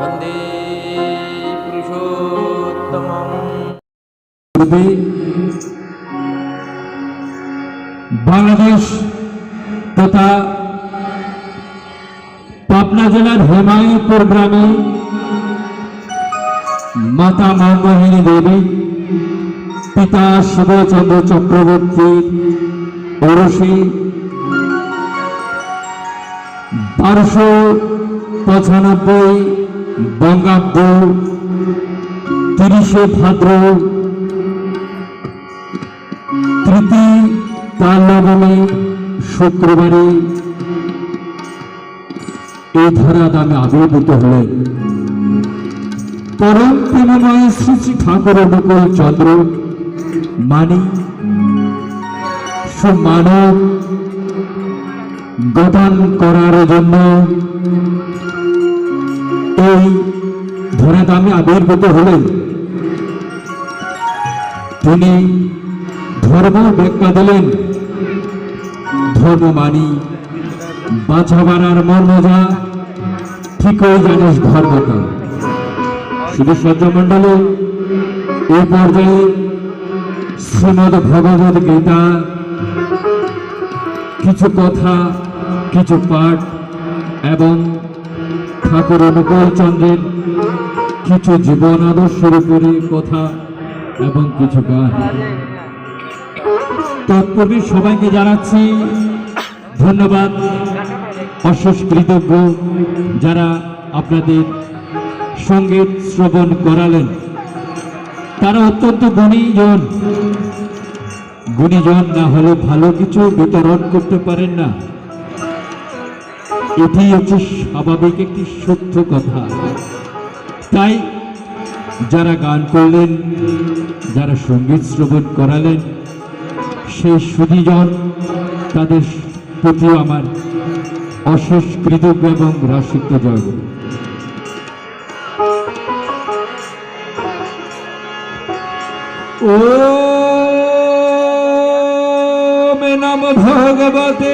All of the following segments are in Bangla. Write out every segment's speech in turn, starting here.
वन्दे पुरुषोत्तमम् পূর্বে বাংলাদেশ তথা পাবনা জেলার হেমায়তপুর গ্রামে মাতা মনমোহিনী দেবী পিতা শিবচন্দ্র চক্রবর্তীর ওরসে বারোশো পঁচানব্বই বঙ্গাব্দ তিরিশে ভাদ্র তৃতীয় তার লগ্নে শুক্রবারে এই ধরা দামে আবির্ভূত হলেন। পরম প্রেমময় শ্রী শ্রী ঠাকুর অনুকূল চন্দ্র মানি সুমানব গঠন করার জন্য এই ধরা দামে আবির্ভূত হলেন। তিনি ধর্ম ব্যাখ্যা দিলেন। ধর্ম মানি বাঁচাবার আর মর্ম যা, ঠিকই জানিস ধর্মটা। শুধু সহ্য মণ্ডলে এই পর্যায়ে শ্রীমদ ভগবত গীতা, কিছু কথা, কিছু পাঠ এবং ঠাকুর অনুকূল চন্দ্রের কিছু জীবন আদর্শের উপরে কথা এবং কিছু গান। সবাইকে জানাচ্ছি ধন্যবাদ অশেষ কৃতজ্ঞ যারা আপনাদের সংগীত শ্রবণ করালেন। তারা অত্যন্ত গুণীজন। গুণীজন না হলে ভালো কিছু বিতরণ করতে পারেন না। এটি হচ্ছে স্বাভাবিক একটি সত্য কথা। তাই যারা গান করলেন, যারা সংগীত শ্রবণ করালেন সেই সুদীজন তাদের প্রতিও আমার অশেষ কৃতজ্ঞ এবং রাশিত্ব জয়। ও নম ভগবতে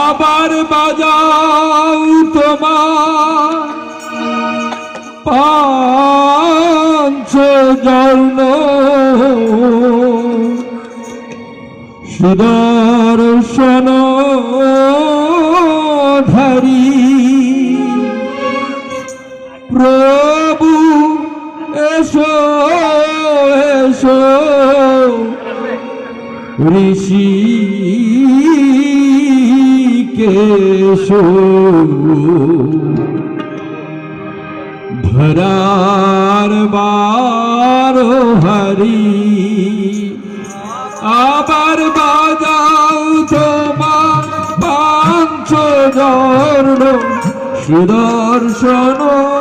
আবার বাজাও তোমার জর্ণ সুদর্শন ধারি প্রভু এসো এসো। ঋষি কেশো ভরার বার হরি আবার বাজাও তোমার পাঞ্চ জর্ণ সুদর্শন